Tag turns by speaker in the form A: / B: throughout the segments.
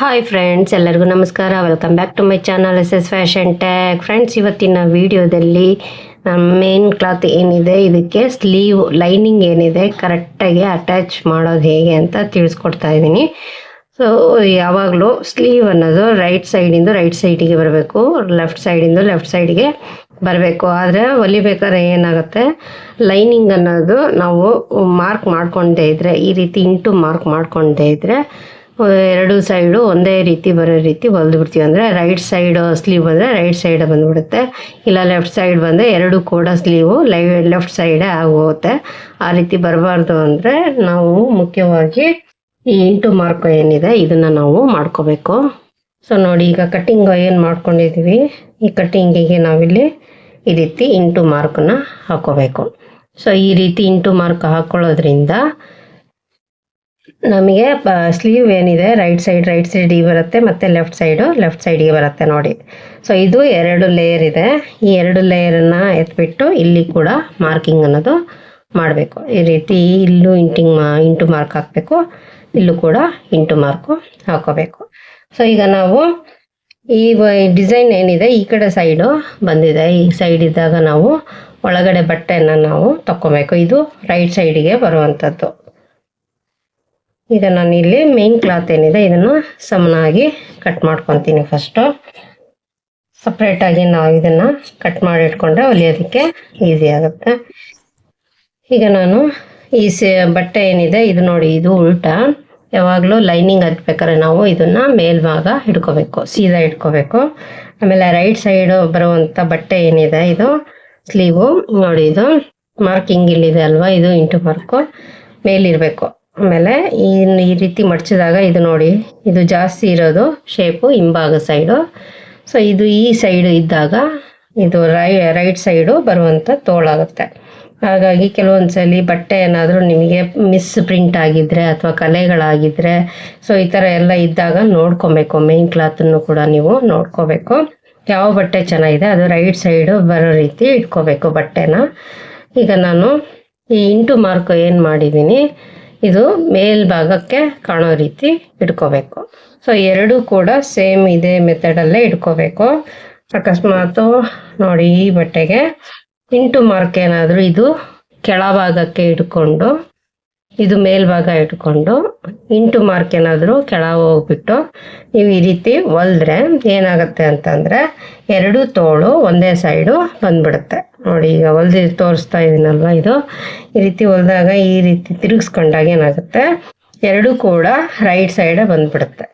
A: Hi friends ಎಲ್ಲರಿಗೂ ನಮಸ್ಕಾರ. Welcome back to my channel S S fashion tag friends ಇವತ್ತಿನ ವಿಡಿಯೋದಲ್ಲಿ ಮೇನ್ ಕ್ಲಾತ್ ಏನಿದೆ, ಇದಕ್ಕೆ ಸ್ಲೀವ್ ಲೈನಿಂಗ್ ಏನಿದೆ ಕರೆಕ್ಟಾಗಿ ಅಟ್ಯಾಚ್ ಮಾಡೋದು ಹೇಗೆ ಅಂತ ತಿಳಿಸ್ಕೊಡ್ತಾ ಇದ್ದೀನಿ. ಸೊ ಯಾವಾಗಲೂ ಸ್ಲೀವ್ ಅನ್ನೋದು ರೈಟ್ ಸೈಡಿಂದ ರೈಟ್ ಸೈಡಿಗೆ ಬರಬೇಕು ಲೆಫ್ಟ್ ಸೈಡಿಂದ ಲೆಫ್ಟ್ ಸೈಡಿಗೆ ಬರಬೇಕು. ಆದರೆ ಹೊಲಿಬೇಕಾದ್ರೆ ಏನಾಗುತ್ತೆ ಲೈನಿಂಗ್ ಅನ್ನೋದು ನಾವು ಮಾರ್ಕ್ ಮಾಡ್ಕೊಂಡೇ ಇದ್ರೆ, ಈ ರೀತಿ ಇಂಟು ಮಾರ್ಕ್ ಮಾಡ್ಕೊಂಡೇ ಇದ್ರೆ ಎರಡು ಸೈಡು ಒಂದೇ ರೀತಿ ಬರೋ ರೀತಿ ಹೊಲ್ದು ಬಿಡ್ತೀವಿ ಅಂದರೆ ರೈಟ್ ಸೈಡ್ ಸ್ಲೀವ್ ಬಂದರೆ ರೈಟ್ ಸೈಡ್ ಬಂದುಬಿಡುತ್ತೆ. ಇಲ್ಲ ಲೆಫ್ಟ್ ಸೈಡ್ ಬಂದರೆ ಎರಡು ಕೂಡ ಸ್ಲೀವು ಲೈ ಲೆಫ್ಟ್ ಸೈಡೇ ಆಗೋಗುತ್ತೆ. ಆ ರೀತಿ ಬರಬಾರ್ದು ಅಂದರೆ ನಾವು ಮುಖ್ಯವಾಗಿ ಈ ಇಂಟು ಮಾರ್ಕ್ ಏನಿದೆ ಇದನ್ನು ನಾವು ಮಾಡ್ಕೋಬೇಕು. ಸೊ ನೋಡಿ ಈಗ ಕಟ್ಟಿಂಗ್ ಏನು ಮಾಡ್ಕೊಂಡಿದ್ದೀವಿ ಈ ಕಟ್ಟಿಂಗಿಗೆ ನಾವಿಲ್ಲಿ ಈ ರೀತಿ ಇಂಟು ಮಾರ್ಕನ್ನ ಹಾಕೋಬೇಕು. ಸೊ ಈ ರೀತಿ ಇಂಟು ಮಾರ್ಕ್ ಹಾಕೊಳ್ಳೋದ್ರಿಂದ ನಮಗೆ ಸ್ಲೀವ್ ಏನಿದೆ ರೈಟ್ ಸೈಡ್ ರೈಟ್ ಸೈಡಿಗೆ ಬರುತ್ತೆ, ಮತ್ತು ಲೆಫ್ಟ್ ಸೈಡು ಲೆಫ್ಟ್ ಸೈಡಿಗೆ ಬರುತ್ತೆ ನೋಡಿ. ಸೊ ಇದು ಎರಡು ಲೇಯರ್ ಇದೆ. ಈ ಎರಡು ಲೇಯರನ್ನು ಎತ್ಬಿಟ್ಟು ಇಲ್ಲಿ ಕೂಡ ಮಾರ್ಕಿಂಗ್ ಅನ್ನೋದು ಮಾಡಬೇಕು. ಈ ರೀತಿ ಇಲ್ಲೂ ಇಂಟಿಂಗ್ ಮಾ ಇಂಟು ಮಾರ್ಕ್ ಹಾಕಬೇಕು. ಇಲ್ಲೂ ಕೂಡ ಇಂಟು ಮಾರ್ಕು ಹಾಕೋಬೇಕು. ಸೊ ಈಗ ನಾವು ಈ ಡಿಸೈನ್ ಏನಿದೆ, ಈ ಕಡೆ ಸೈಡು ಬಂದಿದೆ. ಈ ಸೈಡ್ ಇದ್ದಾಗ ನಾವು ಒಳಗಡೆ ಬಟ್ಟೆಯನ್ನು ನಾವು ತಕ್ಕೋಬೇಕು. ಇದು ರೈಟ್ ಸೈಡಿಗೆ ಬರುವಂಥದ್ದು ಈಗ ನಾನು ಇಲ್ಲಿ ಮೇನ್ ಕ್ಲಾತ್ ಏನಿದೆ, ಇದನ್ನು ಸಮನಾಗಿ ಕಟ್ ಮಾಡ್ಕೊತೀನಿ ಫಸ್ಟು ಸಪ್ರೇಟಾಗಿ ನಾವು ಇದನ್ನು ಕಟ್ ಮಾಡಿ ಇಟ್ಕೊಂಡ್ರೆ ಹೊಲಿಯೋದಕ್ಕೆ ಈಸಿ ಆಗುತ್ತೆ. ಈಗ ನಾನು ಈ ಬಟ್ಟೆ ಏನಿದೆ, ಇದು ನೋಡಿ, ಇದು ಉಲ್ಟಾ. ಯಾವಾಗಲೂ ಲೈನಿಂಗ್ ಹತ್ಬೇಕಾರೆ ನಾವು ಇದನ್ನು ಮೇಲ್ಭಾಗ ಹಿಡ್ಕೋಬೇಕು, ಸೀದಾ ಇಟ್ಕೋಬೇಕು ಆಮೇಲೆ ರೈಟ್ ಸೈಡು ಬರುವಂಥ ಬಟ್ಟೆ ಏನಿದೆ, ಇದು ಸ್ಲೀವು ನೋಡಿ, ಇದು ಮಾರ್ಕಿಂಗ್ ಇಲ್ಲಿದೆ ಅಲ್ವಾ, ಇದು ಇಂಟು ಮಾರ್ಕು ಮೇಲಿರಬೇಕು. ಆಮೇಲೆ ಈ ಈ ರೀತಿ ಮಡಚಿದಾಗ ಇದು ನೋಡಿ, ಇದು ಜಾಸ್ತಿ ಇರೋದು ಶೇಪು ಹಿಂಭಾಗ ಸೈಡು ಸೊ ಇದು ಈ ಸೈಡು ಇದ್ದಾಗ ಇದು ರೈ ರೈಟ್ ಸೈಡು ಬರುವಂಥ ತೋಳಾಗುತ್ತೆ ಹಾಗಾಗಿ ಕೆಲವೊಂದು ಸಲ ಬಟ್ಟೆ ಏನಾದರೂ ನಿಮಗೆ ಮಿಸ್ ಪ್ರಿಂಟ್ ಆಗಿದ್ರೆ ಅಥವಾ ಕಲೆಗಳಾಗಿದ್ದರೆ ಸೊ ಈ ಥರ ಎಲ್ಲ ಇದ್ದಾಗ ನೋಡ್ಕೊಬೇಕು. ಮೇನ್ ಕ್ಲಾತನ್ನು ಕೂಡ ನೀವು ನೋಡ್ಕೋಬೇಕು. ಯಾವ ಬಟ್ಟೆ ಚೆನ್ನಾಗಿದೆ, ಅದು ರೈಟ್ ಸೈಡು ಬರೋ ರೀತಿ ಇಟ್ಕೋಬೇಕು ಬಟ್ಟೆನ. ಈಗ ನಾನು ಈ ಇಂಟು ಮಾರ್ಕ್ ಏನು ಮಾಡಿದ್ದೀನಿ ಇದು ಮೇಲ್ಭಾಗಕ್ಕೆ ಕಾಣೋ ರೀತಿ ಇಟ್ಕೋಬೇಕು. ಸೊ ಎರಡೂ ಕೂಡ ಸೇಮ್ ಇದೇ ಮೆಥಡಲ್ಲೇ ಇಟ್ಕೋಬೇಕು. ಅಕಸ್ಮಾತು ನೋಡಿ ಈ ಬಟ್ಟೆಗೆ, ಇಂಟು ಮಾರ್ಕ್ ಏನಾದರೂ ಇದು ಕೆಳಭಾಗಕ್ಕೆ ಇಟ್ಕೊಂಡು ಇದು ಮೇಲ್ಭಾಗ ಇಟ್ಕೊಂಡು ಇಂಟು ಮಾರ್ಕ್ ಏನಾದರೂ ಕೆಳ ಹೋಗ್ಬಿಟ್ಟು ನೀವು ಈ ರೀತಿ ಹೊಲಿದ್ರೆ ಏನಾಗುತ್ತೆ ಅಂತಂದರೆ ಎರಡು ತೋಳು ಒಂದೇ ಸೈಡು ಬಂದ್ಬಿಡುತ್ತೆ. ನೋಡಿ, ಈಗ ಹೊಲ್ದಿ ತೋರಿಸ್ತಾ ಇದ್ದೀನಲ್ವ ಇದು? ಈ ರೀತಿ ಹೊಲ್ದಾಗ ಈ ರೀತಿ ತಿರುಗಿಸ್ಕೊಂಡಾಗ ಏನಾಗುತ್ತೆ? ಎರಡೂ ಕೂಡ ರೈಟ್ ಸೈಡೇ ಬಂದ್ಬಿಡುತ್ತೆ.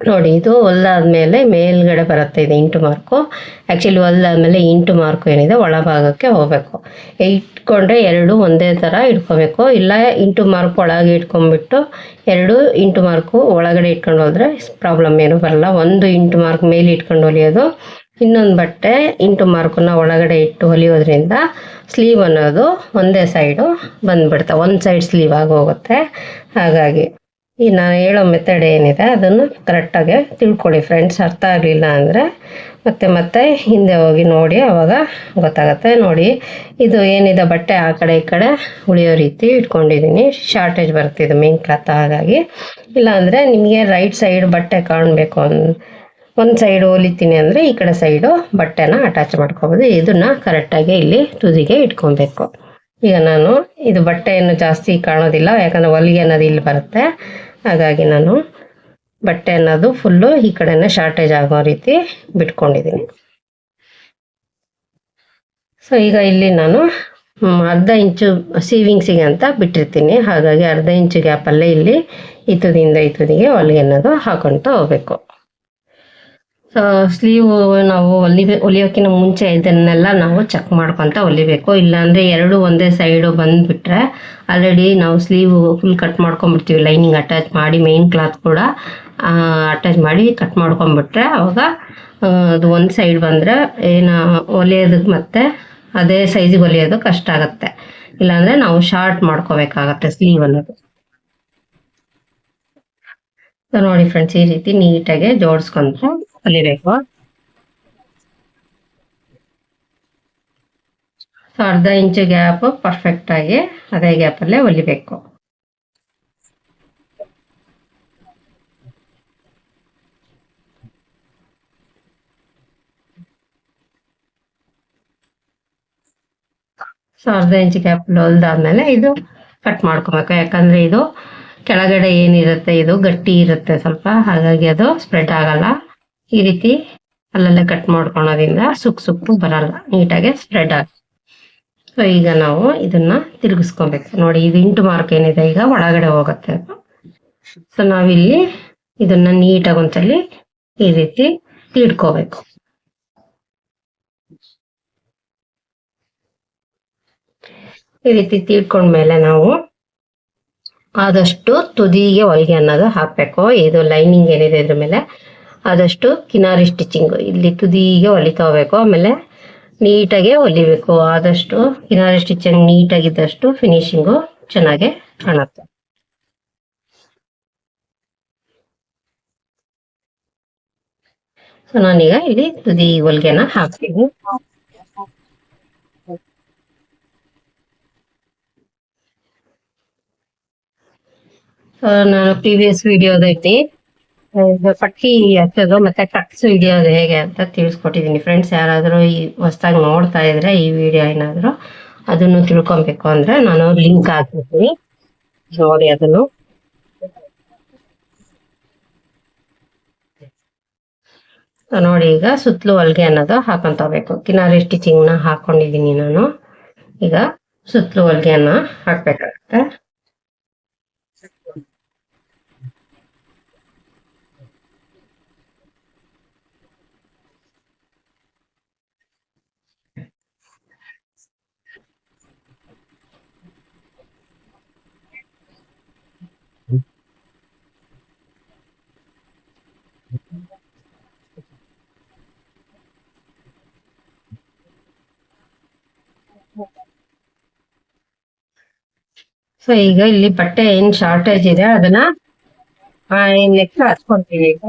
A: ನೋಡಿ, ಇದು ಹೊಲ್ದಾದ್ಮೇಲೆ ಮೇಲ್ಗಡೆ ಬರುತ್ತೆ, ಇದು ಇಂಟು ಮಾರ್ಕು. ಆ್ಯಕ್ಚುಲಿ ಹೊಲ್ದಾದ್ಮೇಲೆ ಇಂಟು ಮಾರ್ಕು ಏನಿದೆ, ಒಳಭಾಗಕ್ಕೆ ಹೋಗಬೇಕು. ಇಟ್ಕೊಂಡ್ರೆ ಎರಡು ಒಂದೇ ಥರ ಇಟ್ಕೋಬೇಕು. ಇಲ್ಲ, ಇಂಟು ಮಾರ್ಕ್ ಒಳಗೆ ಇಟ್ಕೊಂಬಿಟ್ಟು ಎರಡು ಇಂಟು ಮಾರ್ಕು ಒಳಗಡೆ ಇಟ್ಕೊಂಡು ಹೋದರೆ ಪ್ರಾಬ್ಲಮ್ ಏನು ಬರಲ್ಲ. ಒಂದು ಇಂಟು ಮಾರ್ಕ್ ಮೇಲೆ ಇಟ್ಕೊಂಡು ಹೊಲಿಯೋದು, ಇನ್ನೊಂದು ಬಟ್ಟೆ ಇಂಟು ಮಾರ್ಕನ್ನ ಒಳಗಡೆ ಇಟ್ಟು ಹೊಲಿಯೋದ್ರಿಂದ ಸ್ಲೀವ್ ಅನ್ನೋದು ಒಂದೇ ಸೈಡು ಬಂದ್ಬಿಡುತ್ತೆ ಒಂದು ಸೈಡ್ ಸ್ಲೀವ್ ಆಗಿ ಹೋಗುತ್ತೆ. ಹಾಗಾಗಿ ಈ ನಾನು ಹೇಳೋ ಮೆಥಡ್ ಏನಿದೆ, ಅದನ್ನು ಕರೆಕ್ಟಾಗಿ ತಿಳ್ಕೊಳ್ಳಿ ಫ್ರೆಂಡ್ಸ್ ಅರ್ಥ ಆಗಲಿಲ್ಲ ಅಂದರೆ. ಮತ್ತೆ ಮತ್ತೆ ಹಿಂದೆ ಹೋಗಿ ನೋಡಿ, ಅವಾಗ ಗೊತ್ತಾಗುತ್ತೆ. ನೋಡಿ, ಇದು ಏನಿದೆ, ಬಟ್ಟೆ ಆ ಕಡೆ ಈ ಕಡೆ ಉಳಿಯೋ ರೀತಿ ಇಟ್ಕೊಂಡಿದ್ದೀನಿ. ಶಾರ್ಟೇಜ್ ಬರ್ತಿದೆ ಮೇನ್ ಕ್ಲಾತ್ ಹಾಗಾಗಿ. ಇಲ್ಲಾಂದರೆ ನಿಮಗೆ ರೈಟ್ ಸೈಡ್ ಬಟ್ಟೆ ಕಾಣಬೇಕು ಅನ್, ಒಂದು ಸೈಡ್ ಹೊಲಿತೀನಿ ಅಂದರೆ ಈ ಕಡೆ ಸೈಡು ಬಟ್ಟೆನ ಅಟ್ಯಾಚ್ ಮಾಡ್ಕೋಬೋದು. ಇದನ್ನು ಕರೆಕ್ಟಾಗಿ ಇಲ್ಲಿ ತುದಿಗೆ ಇಟ್ಕೊಬೇಕು. ಈಗ ನಾನು ಇದು ಬಟ್ಟೆಯನ್ನು ಜಾಸ್ತಿ ಕಾಣೋದಿಲ್ಲ, ಯಾಕಂದರೆ ಹೊಲಿಗೆ ಅನ್ನೋದು ಇಲ್ಲಿ ಬರುತ್ತೆ. ಹಾಗಾಗಿ ನಾನು ಬಟ್ಟೆ ಅನ್ನೋದು ಫುಲ್ಲು ಈ ಕಡೆನೇ ಶಾರ್ಟೇಜ್ ಆಗೋ ರೀತಿ ಬಿಟ್ಕೊಂಡಿದ್ದೀನಿ. ಸೊ ಈಗ ಇಲ್ಲಿ ನಾನು ಅರ್ಧ ಇಂಚು ಸೀವಿಂಗ್ಸಿಗೆ ಅಂತ ಬಿಟ್ಟಿರ್ತೀನಿ. ಹಾಗಾಗಿ ಅರ್ಧ ಇಂಚು ಗ್ಯಾಪಲ್ಲೇ ಇಲ್ಲಿ ಈ ತುದಿಯಿಂದ ಈ ತುದಿಗೆ ಹೊಲಿಗೆ ಅನ್ನೋದು ಹಾಕೊಳ್ತಾ ಹೋಗ್ಬೇಕು. ಸ್ಲೀವ್ ನಾವು ಹೊಲಿ ಹೊಲಿಯೋಕ್ಕಿಂತ ಮುಂಚೆ ಇದನ್ನೆಲ್ಲ ನಾವು ಚೆಕ್ ಮಾಡ್ಕೊತ ಹೊಲಿಬೇಕು ಇಲ್ಲಾಂದರೆ ಎರಡು ಒಂದೇ ಸೈಡು ಬಂದುಬಿಟ್ರೆ ಆಲ್ರೆಡಿ ನಾವು ಸ್ಲೀವ್ ಫುಲ್ ಕಟ್ ಮಾಡ್ಕೊಂಬಿಡ್ತೀವಿ ಲೈನಿಂಗ್ ಅಟ್ಯಾಚ್ ಮಾಡಿ ಮೇನ್ ಕ್ಲಾತ್ ಕೂಡ ಅಟ್ಯಾಚ್ ಮಾಡಿ ಕಟ್ ಮಾಡ್ಕೊಂಬಿಟ್ರೆ ಅವಾಗ ಅದು ಒಂದು ಸೈಡ್ ಬಂದರೆ ಏನು ಹೊಲಿಯೋದಕ್ಕೆ ಮತ್ತೆ ಅದೇ ಸೈಜಿಗೆ ಹೊಲಿಯೋದು ಕಷ್ಟ ಆಗುತ್ತೆ. ಇಲ್ಲಾಂದರೆ ನಾವು ಶಾರ್ಟ್ ಮಾಡ್ಕೋಬೇಕಾಗತ್ತೆ ಸ್ಲೀವ್ ಅನ್ನೋದು. ನೋಡಿ ಫ್ರೆಂಡ್ಸ್ ಈ ರೀತಿ ನೀಟಾಗಿ ಜೋಡಿಸ್ಕೊಂತ ಕಲಿಬೇಕು ಸೊ ಅರ್ಧ ಇಂಚು ಗ್ಯಾಪ್ ಪರ್ಫೆಕ್ಟ್ ಆಗಿ ಅದೇ ಗ್ಯಾಪ್ ಅಲ್ಲೇ ಹೊಲಿಬೇಕು ಸೊ, ಅರ್ಧ ಇಂಚು ಗ್ಯಾಪ್ ಹೊಲ್ದಾದ್ಮೇಲೆ ಇದು ಕಟ್ ಮಾಡ್ಕೋಬೇಕು. ಯಾಕಂದ್ರೆ ಇದು ಕೆಳಗಡೆ ಏನಿರುತ್ತೆ, ಇದು ಗಟ್ಟಿ ಇರುತ್ತೆ ಸ್ವಲ್ಪ. ಹಾಗಾಗಿ ಅದು ಸ್ಪ್ರೆಡ್ ಆಗಲ್ಲ. ಈ ರೀತಿ ಅಲ್ಲಲ್ಲೇ ಕಟ್ ಮಾಡ್ಕೊಳೋದ್ರಿಂದ ಸುಕ್ ಸುಕ್ಕು ಬರಲ್ಲ. ನೀಟಾಗಿ ಸ್ಪ್ರೆಡ್ ಆಗ ಸೊ ಈಗ ನಾವು ಇದನ್ನ ತಿರುಗಿಸ್ಕೊಬೇಕು. ನೋಡಿ, ಇದು ಇಂಟು ಮಾರ್ಕ್ ಏನಿದೆ? ಈಗ ಒಳಗಡೆ ಹೋಗುತ್ತೆ ಸೊ ನಾವಿಲ್ಲಿ ಇದನ್ನ ನೀಟಾಗಿ ಒಂದ್ಸಲಿ ಈ ರೀತಿ ತೀಡ್ಕೋಬೇಕು. ಈ ರೀತಿ ತೀಡ್ಕೊಂಡ್ಮೇಲೆ ನಾವು ಆದಷ್ಟು ತುದಿಗೆ ಹೊಲಿಗೆ ಅನ್ನೋದು ಹಾಕ್ಬೇಕು. ಇದು ಲೈನಿಂಗ್ ಏನಿದೆ ಇದ್ರ ಮೇಲೆ? ಆದಷ್ಟು ಕಿನಾರಿ ಸ್ಟಿಚಿಂಗು ಇಲ್ಲಿ ತುದಿಗೆ ಹೊಲಿತಾ ಆಮೇಲೆ ನೀಟಾಗೆ ಹೊಲಿಬೇಕು ಆದಷ್ಟು ಕಿನಾರಿ ಸ್ಟಿಚಿಂಗ್ ನೀಟಾಗಿದ್ದಷ್ಟು ಫಿನಿಶಿಂಗು ಚೆನ್ನಾಗೆ ಕಾಣುತ್ತೆ. ಸೊ ನಾನೀಗ ಇಲ್ಲಿ ತುದಿ ಹೊಲಿಗೆನ ಹಾಕ್ತೀನಿ. ನಾನು ಪ್ರೀವಿಯಸ್ ವಿಡಿಯೋದೈತಿ ಪಟ್ಟಿ ಹಚ್ಚೋದು ಮತ್ತೆ ಕಟ್ಸ್ ಹಿಡಿಯೋದು ಹೇಗೆ ಅಂತ ತಿಳಿಸ್ಕೊಟ್ಟಿದ್ದೀನಿ ಫ್ರೆಂಡ್ಸ್ ಯಾರಾದರೂ ಈ ಹೊಸ್ದಾಗಿ ನೋಡ್ತಾ ಇದ್ರೆ ಈ ವಿಡಿಯೋ ಏನಾದರೂ ಅದನ್ನು ತಿಳ್ಕೊಬೇಕು ಅಂದ್ರೆ ನಾನು ಲಿಂಕ್ ಹಾಕಿರ್ತೀನಿ ನೋಡಿ ಅದನ್ನು. ನೋಡಿ ಈಗ ಸುತ್ತಲೂ ಹೊಲಿಗೆ ಅನ್ನೋದು ಹಾಕೊಂತಬೇಕು ಕಿನಾರಿ ಸ್ಟಿಚಿಂಗ್ನ ಹಾಕೊಂಡಿದ್ದೀನಿ ನಾನು. ಈಗ ಸುತ್ತಲೂ ಹೊಲಿಗೆಯನ್ನ ಹಾಕ್ಬೇಕಾಗತ್ತೆ. ಸೊ ಈಗ ಇಲ್ಲಿ ಬಟ್ಟೆ ಏನ್ ಶಾರ್ಟೇಜ್ ಇದೆ, ಅದನ್ನ ನೆಕ್ಸ್ಟ್ ಹಚ್ಕೊಂತೀನಿ ಈಗ.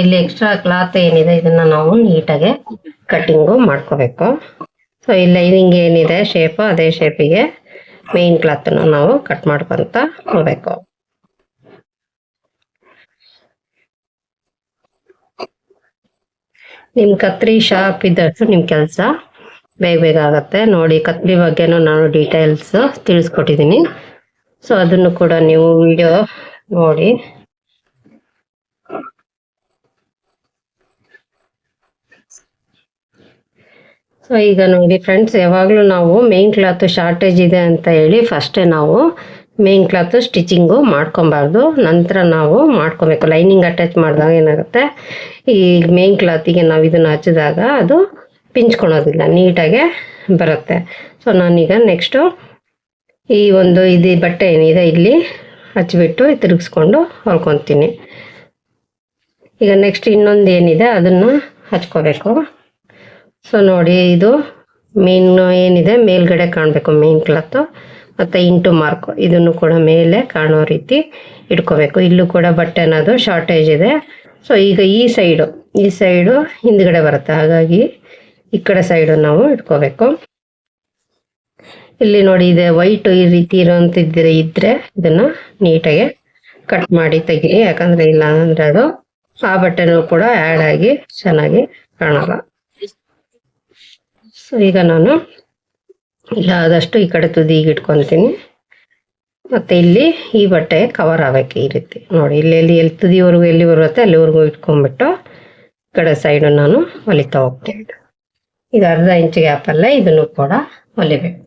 A: ಇಲ್ಲಿ ಎಕ್ಸ್ಟ್ರಾ ಕ್ಲಾತ್ ಏನಿದೆ, ಇದನ್ನ ನಾವು ನೀಟಾಗಿ ಕಟ್ಟಿಂಗು ಮಾಡ್ಕೋಬೇಕು. ಸೊ ಈ ಲೈನಿಂಗ್ ಏನಿದೆ ಶೇಪ್ ಅದೇ ಶೇಪಿಗೆ ಮೇನ್ ಕ್ಲಾತ್ ನಾವು ಕಟ್ ಮಾಡ್ಕೊಂತ ಹೋಗ್ಬೇಕು. ನಿಮ್ ಕತ್ರಿ ಶಾಪ್ ಇದ್ದಷ್ಟು ನಿಮ್ ಕೆಲಸ ಬೇಗ ಬೇಗ ಆಗತ್ತೆ. ನೋಡಿ ಕತ್ರಿ ಬಗ್ಗೆನೂ ನಾನು ಡೀಟೇಲ್ಸ್ ತಿಳಿಸ್ಕೊಟ್ಟಿದ್ದೀನಿ ಸೊ ಅದನ್ನು ಕೂಡ ನೀವು ವಿಡಿಯೋ ನೋಡಿ. ಸೊ ಈಗ ನೋಡಿ ಫ್ರೆಂಡ್ಸ್ ಯಾವಾಗಲೂ ನಾವು ಮೇನ್ ಕ್ಲಾತ್ ಶಾರ್ಟೇಜ್ ಇದೆ ಅಂತ ಹೇಳಿ ಫಸ್ಟೇ ನಾವು ಮೇನ್ ಕ್ಲಾತ್ ಸ್ಟಿಚಿಂಗು ಮಾಡ್ಕೊಬಾರ್ದು ನಂತರ ನಾವು ಮಾಡ್ಕೊಬೇಕು. ಲೈನಿಂಗ್ ಅಟ್ಯಾಚ್ ಮಾಡಿದಾಗ ಏನಾಗುತ್ತೆ? ಈ ಮೇನ್ ಕ್ಲಾತಿಗೆ ನಾವು ಇದನ್ನು ಹಚ್ಚಿದಾಗ ಅದು ಪಿಂಚ್ಕೊಳೋದಿಲ್ಲ. ನೀಟಾಗೆ ಬರುತ್ತೆ. ಸೊ ನಾನೀಗ ನೆಕ್ಸ್ಟು ಈ ಒಂದು ಇದು ಬಟ್ಟೆ ಏನಿದೆ ಇಲ್ಲಿ ಹಚ್ಚಿಬಿಟ್ಟು ತಿರುಗಿಸ್ಕೊಂಡು ಹೊಲ್ಕೊತೀನಿ. ಈಗ ನೆಕ್ಸ್ಟ್ ಇನ್ನೊಂದು ಏನಿದೆ ಅದನ್ನು ಹಚ್ಕೋಬೇಕು. ಸೊ ನೋಡಿ ಇದು ಮೇನ್ ಏನಿದೆ? ಮೇಲ್ಗಡೆ ಕಾಣಬೇಕು ಮೇನ್ ಕ್ಲಾತು ಮತ್ತು ಇಂಟು ಮಾರ್ಕ್. ಇದನ್ನು ಕೂಡ ಮೇಲೆ ಕಾಣೋ ರೀತಿ ಇಟ್ಕೋಬೇಕು. ಇಲ್ಲೂ ಕೂಡ ಬಟ್ಟೆ ಅನ್ನೋದು ಶಾರ್ಟೇಜ್ ಇದೆ. ಸೊ ಈಗ ಈ ಸೈಡು ಈ ಸೈಡು ಹಿಂದ್ಗಡೆ ಬರುತ್ತೆ. ಹಾಗಾಗಿ ಈ ಕಡೆ ಸೈಡು ನಾವು ಇಟ್ಕೋಬೇಕು. ಇಲ್ಲಿ ನೋಡಿ, ಇದೆ ವೈಟ್ ಈ ರೀತಿ ಇರೋಂತಿದ್ರೆ ಇದ್ರೆ ಇದನ್ನ ನೀಟಾಗಿ ಕಟ್ ಮಾಡಿ ತೆಗೀರಿ ಯಾಕಂದ್ರೆ ಇಲ್ಲ ಅಂದ್ರೆ ಅದು ಆ ಬಟ್ಟೆನೂ ಕೂಡ ಆ್ಯಡ್ ಆಗಿ ಚೆನ್ನಾಗಿ ಕಾಣಲ್ಲ. ಸೊ ಈಗ ನಾನು ಇಲ್ಲ ಆದಷ್ಟು ಈ ಕಡೆ ತುದಿಗೆ ಇಟ್ಕೊತೀನಿ ಮತ್ತೆ ಇಲ್ಲಿ ಈ ಬಟ್ಟೆ ಕವರ್ ಆಗಬೇಕು ಈ ರೀತಿ. ನೋಡಿ, ಇಲ್ಲಿ ಎಲ್ಲಿ ಎಲ್ಲಿ ತುದಿವರೆಗೂ ಎಲ್ಲಿ ಬರುತ್ತೆ ಅಲ್ಲಿವರೆಗೂ ಇಟ್ಕೊಂಡ್ಬಿಟ್ಟು ಈ ಕಡೆ ಸೈಡು ನಾನು ಹೊಲಿತಾ ಹೋಗ್ತೀನಿ. ಇದು ಅರ್ಧ ಇಂಚ್ ಗ್ಯಾಪಲ್ಲೇ ಇದನ್ನು ಕೂಡ ಹೊಲಿಬೇಕು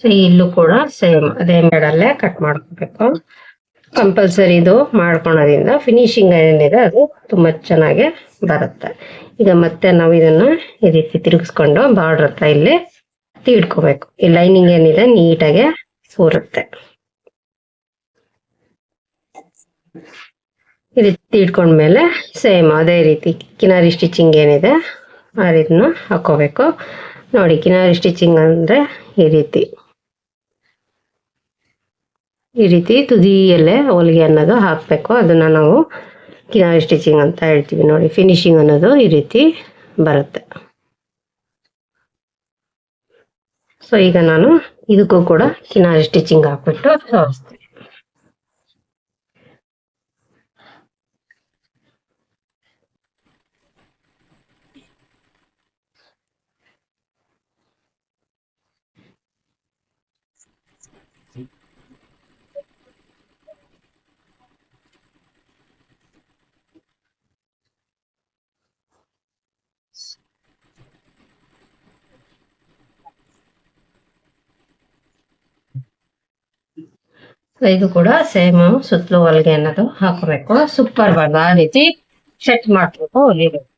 A: ಸೊ ಇಲ್ಲೂ ಕೂಡ ಸೇಮ್ ಅದೇ ಮೇಡಲ್ಲೇ ಕಟ್ ಮಾಡ್ಕೋಬೇಕು. ಕಂಪಲ್ಸರಿ ಇದು ಮಾಡ್ಕೊಳೋದ್ರಿಂದ ಫಿನಿಶಿಂಗ್ ಏನಿದೆ ಅದು ತುಂಬಾ ಚೆನ್ನಾಗಿ ಬರುತ್ತೆ. ಈಗ ಮತ್ತೆ ನಾವು ಇದನ್ನ ಈ ರೀತಿ ತಿರುಗಿಸ್ಕೊಂಡು ಬಾರ್ಡರ್ ಹತ್ರ ಇಲ್ಲಿ ತೀಡ್ಕೋಬೇಕು ಈ ಲೈನಿಂಗ್ ಏನಿದೆ ನೀಟಾಗಿ ಸೂರುತ್ತೆ. ಈ ರೀತಿ ಇಟ್ಕೊಂಡ್ಮೇಲೆ ಸೇಮ್ ಅದೇ ರೀತಿ ಕಿನಾರಿ ಸ್ಟಿಚಿಂಗ್ ಏನಿದೆ ಆ ರೀತಿನ ಹಾಕೋಬೇಕು ನೋಡಿ, ಕಿನಾರಿ ಸ್ಟಿಚಿಂಗ್ ಅಂದರೆ ಈ ರೀತಿ. ಈ ರೀತಿ ತುದಿಯಲ್ಲೇ ಹೊಲಿಗೆ ಅನ್ನೋದು ಹಾಕಬೇಕು. ಅದನ್ನು ನಾವು ಕಿನಾರಿ ಸ್ಟಿಚಿಂಗ್ ಅಂತ ಹೇಳ್ತೀವಿ ನೋಡಿ ಫಿನಿಶಿಂಗ್ ಅನ್ನೋದು ಈ ರೀತಿ ಬರುತ್ತೆ. ಸೊ ಈಗ ನಾನು ಇದಕ್ಕೂ ಕೂಡ ಕಿನಾರಿ ಸ್ಟಿಚಿಂಗ್ ಹಾಕ್ಬಿಟ್ಟು ತೋರಿಸ್ತೀನಿ ಇದು ಕೂಡ ಸೇಮ್ ಸುತ್ತಲೂ ಹೊಲಿಗೆ ಅನ್ನೋದು ಹಾಕೋಬೇಕು. ಸೂಪರ್ ಬರಲ್ಲ ಆ ರೀತಿ ಸೆಟ್ ಮಾಡ್ಬೇಕು. ಹೊಲಿಬೇಕು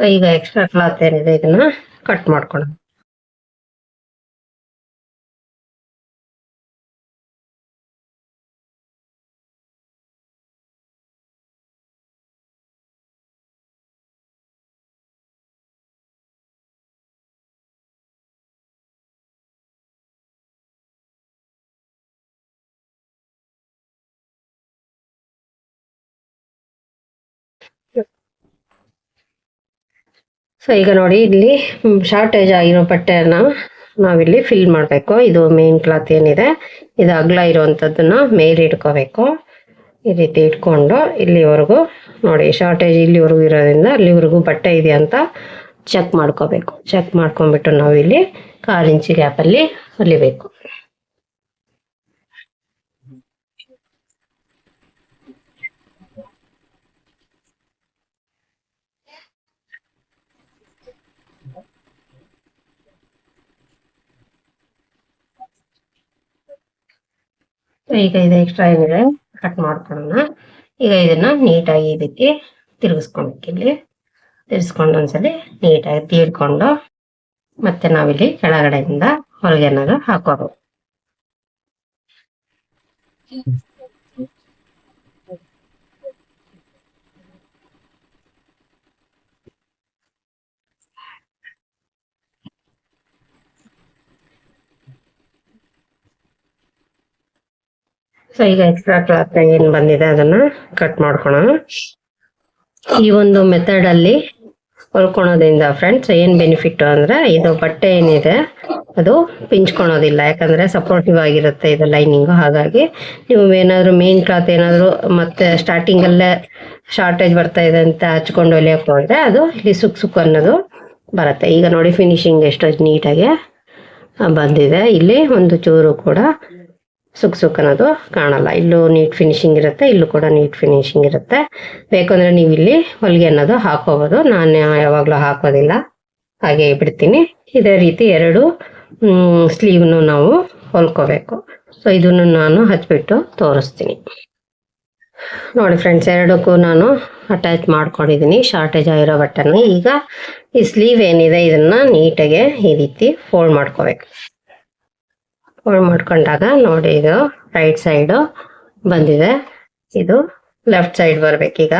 A: ಸೊ ಈಗ ಎಕ್ಸ್ಟ್ರಾ ಕ್ಲಾತ್ ಏನಿದೆ ಇದನ್ನ ಕಟ್ ಮಾಡ್ಕೊಳ್ಳೋಣ ಸೊ ಈಗ ನೋಡಿ, ಇಲ್ಲಿ ಶಾರ್ಟೇಜ್ ಆಗಿರೋ ಬಟ್ಟೆಯನ್ನು ನಾವಿಲ್ಲಿ ಫಿಲ್ ಮಾಡಬೇಕು. ಇದು ಮೇನ್ ಕ್ಲಾತ್ ಏನಿದೆ. ಇದು ಅಗ್ಲ ಇರುವಂಥದ್ದನ್ನು ಮೇಲೆ ಇಟ್ಕೋಬೇಕು. ಈ ರೀತಿ ಇಟ್ಕೊಂಡು ಇಲ್ಲಿವರೆಗೂ ನೋಡಿ ಶಾರ್ಟೇಜ್ ಇಲ್ಲಿವರೆಗೂ ಇರೋದ್ರಿಂದ ಅಲ್ಲಿವರೆಗೂ ಬಟ್ಟೆ ಇದೆ ಅಂತ ಚೆಕ್ ಮಾಡ್ಕೋಬೇಕು. ಚೆಕ್ ಮಾಡ್ಕೊಂಡ್ಬಿಟ್ಟು ನಾವಿಲ್ಲಿ ಕಾಲು ಇಂಚು ಗ್ಯಾಪಲ್ಲಿ ಹೊಲಿಬೇಕು. ಈಗ ಇದು ಎಕ್ಸ್ಟ್ರಾ ಏನಿದೆ ಕಟ್ ಮಾಡ್ಕೊಳ್ಳೋಣ. ಈಗ ಇದನ್ನ ನೀಟಾಗಿ ಈ ರೀತಿ ತಿರುಗಿಸ್ಕೊಬೇಕು ಇಲ್ಲಿ. ತಿರ್ಸ್ಕೊಂಡು ಒಂದ್ಸಲಿ ನೀಟಾಗಿ ತೀಡ್ಕೊಂಡು ಮತ್ತೆ ನಾವಿಲ್ಲಿ ಕೆಳಗಡೆಯಿಂದ ಹೊಲಿಗೆನಾಗ ಹಾಕೋದು ಸೊ ಈಗ ಎಕ್ಸ್ಟ್ರಾ ಕ್ಲಾತ್ ಏನ್ ಬಂದಿದೆ ಅದನ್ನ ಕಟ್ ಮಾಡ್ಕೊಳೋಣ. ಈ ಒಂದು ಮೆಥಡ್ ಅಲ್ಲಿ ಹೊಲ್ಕೊಳೋದ್ರಿಂದ ಫ್ರೆಂಡ್ಸ್ ಏನ್ ಬೆನಿಫಿಟ್ ಅಂದ್ರೆ ಇದು ಬಟ್ಟೆ ಏನಿದೆ, ಅದು ಪಿಂಚ್ಕೊಳೋದಿಲ್ಲ. ಯಾಕಂದ್ರೆ ಸಪೋರ್ಟಿವ್ ಆಗಿರುತ್ತೆ ಇದು ಲೈನಿಂಗ್ ಹಾಗಾಗಿ ನೀವು ಏನಾದ್ರು ಮೇನ್ ಕ್ಲಾತ್ ಏನಾದ್ರು ಮತ್ತೆ ಸ್ಟಾರ್ಟಿಂಗ್ ಅಲ್ಲೇ ಶಾರ್ಟೇಜ್ ಬರ್ತಾ ಇದೆ ಅಂತ ಹಚ್ಕೊಂಡು ಹೊಲಿಯಕ್ಕೆ ಹೋದ್ರೆ ಅದು ಇಲ್ಲಿ ಸುಕ್ ಸುಕ್ ಅನ್ನೋದು ಬರುತ್ತೆ. ಈಗ ನೋಡಿ ಫಿನಿಶಿಂಗ್ ಎಷ್ಟು ನೀಟಾಗಿ ಬಂದಿದೆ. ಇಲ್ಲಿ ಒಂದು ಚೂರು ಕೂಡ ಸುಕ್ ಸುಕ್ ಅನ್ನೋದು ಕಾಣಲ್ಲ. ಇಲ್ಲೂ ನೀಟ್ ಫಿನಿಶಿಂಗ್ ಇರುತ್ತೆ, ಇಲ್ಲೂ ಕೂಡ ನೀಟ್ ಫಿನಿಶಿಂಗ್ ಇರುತ್ತೆ. ಬೇಕಂದ್ರೆ ನೀವು ಇಲ್ಲಿ ಹೊಲಿಗೆ ಅನ್ನೋದು ಹಾಕೋಬಹುದು ನಾನು ಯಾವಾಗಲೂ ಹಾಕೋದಿಲ್ಲ. ಹಾಗೆ ಬಿಡ್ತೀನಿ. ಇದೇ ರೀತಿ ಎರಡು ಸ್ಲೀವ್ನು ನಾವು ಹೊಲ್ಕೋಬೇಕು. ಸೊ ಇದನ್ನು ನಾನು ಹಚ್ಬಿಟ್ಟು ತೋರಿಸ್ತೀನಿ. ನೋಡಿ ಫ್ರೆಂಡ್ಸ್ ಎರಡಕ್ಕೂ ನಾನು ಅಟ್ಯಾಚ್ ಮಾಡ್ಕೊಂಡಿದ್ದೀನಿ ಶಾರ್ಟೇಜ್ ಆಗಿರೋ ಬಟ್ಟೆನ. ಈಗ ಈ ಸ್ಲೀವ್ ಏನಿದೆ, ಇದನ್ನ ನೀಟಾಗೆ ಈ ರೀತಿ ಫೋಲ್ಡ್ ಮಾಡ್ಕೋಬೇಕು. ಫೋಲ್ಡ್ ಮಾಡ್ಕೊಂಡಾಗ ನೋಡಿ ಇದು ರೈಟ್ ಸೈಡು ಬಂದಿದೆ. ಇದು ಲೆಫ್ಟ್ ಸೈಡ್ ಬರಬೇಕೀಗ.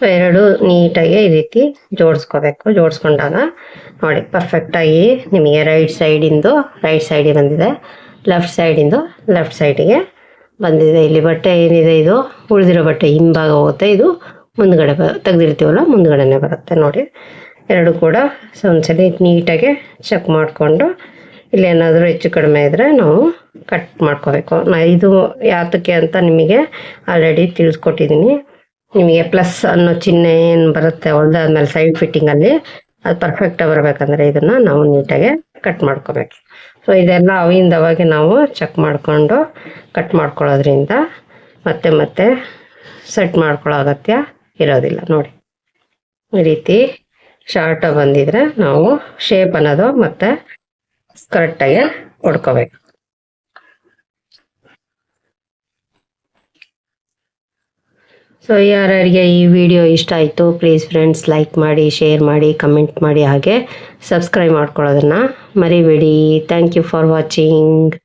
A: ಸೊ ಎರಡು ನೀಟಾಗಿ ಈ ರೀತಿ ಜೋಡಿಸ್ಕೋಬೇಕು. ಜೋಡಿಸ್ಕೊಂಡಾಗ ನೋಡಿ ಪರ್ಫೆಕ್ಟಾಗಿ ನಿಮಗೆ ರೈಟ್ ಸೈಡಿಂದು ರೈಟ್ ಸೈಡಿಗೆ ಬಂದಿದೆ. ಲೆಫ್ಟ್ ಸೈಡಿಂದು ಲೆಫ್ಟ್ ಸೈಡಿಗೆ ಬಂದಿದೆ. ಇಲ್ಲಿ ಬಟ್ಟೆ ಏನಿದೆ ಇದು? ಉಳಿದಿರೋ ಬಟ್ಟೆ ಹಿಂಭಾಗ ಹೋಗುತ್ತೆ. ಇದು ಮುಂದ್ಗಡೆ ಬ, ತೆಗೆದಿರ್ತೀವಲ್ಲ, ಮುಂದ್ಗಡೆನೆ ಬರುತ್ತೆ. ನೋಡಿ, ಎರಡು ಕೂಡ ಸೊ ಒಂದ್ಸಲಿ ನೀಟಾಗಿ ಚೆಕ್ ಮಾಡಿಕೊಂಡು ಇಲ್ಲಿ ಏನಾದರೂ ಹೆಚ್ಚು ಕಡಿಮೆ ಇದ್ದರೆ ನಾವು ಕಟ್ ಮಾಡ್ಕೋಬೇಕು. ನಾ ಇದು ಯಾತಕ್ಕೆ ಅಂತ ನಿಮಗೆ ಆಲ್ರೆಡಿ ತಿಳಿಸ್ಕೊಟ್ಟಿದ್ದೀನಿ. ನಿಮಗೆ ಪ್ಲಸ್ ಅನ್ನೋ ಚಿಹ್ನೆ ಏನು ಬರುತ್ತೆ ಹೊಲ್ದಾದ್ಮೇಲೆ ಸೈಡ್ ಫಿಟ್ಟಿಂಗಲ್ಲಿ ಅದು ಪರ್ಫೆಕ್ಟಾಗಿ ಬರಬೇಕಂದ್ರೆ ಇದನ್ನು ನಾವು ನೀಟಾಗಿ ಕಟ್ ಮಾಡ್ಕೋಬೇಕು. ಸೊ ಇದೆಲ್ಲ ಅವಿಂದ ಅವಾಗೆ ನಾವು ಚೆಕ್ ಮಾಡಿಕೊಂಡು ಕಟ್ ಮಾಡ್ಕೊಳ್ಳೋದ್ರಿಂದ ಮತ್ತೆ ಮತ್ತೆ ಸೆಟ್ ಮಾಡ್ಕೊಳ್ಳೋ ಅಗತ್ಯ ಇರೋದಿಲ್ಲ. ನೋಡಿ, ಈ ರೀತಿ ಶಾರ್ಟಾಗಿ ಬಂದಿದ್ರೆ ನಾವು ಶೇಪ್ ಅನ್ನೋದು ಮತ್ತೆ ಕರೆಕ್ಟಾಗಿ ಹೊಡ್ಕೋಬೇಕು. ಸೊ ಯಾರ್ಯಾರಿಗೆ ಈ ವಿಡಿಯೋ ಇಷ್ಟ ಆಯಿತು ಪ್ಲೀಸ್ ಫ್ರೆಂಡ್ಸ್ ಲೈಕ್ ಮಾಡಿ ಶೇರ್ ಮಾಡಿ ಕಮೆಂಟ್ ಮಾಡಿ, ಹಾಗೆ ಸಬ್ಸ್ಕ್ರೈಬ್ ಮಾಡ್ಕೊಳ್ಳೋದನ್ನು ಮರಿಬೇಡಿ. Thank you for watching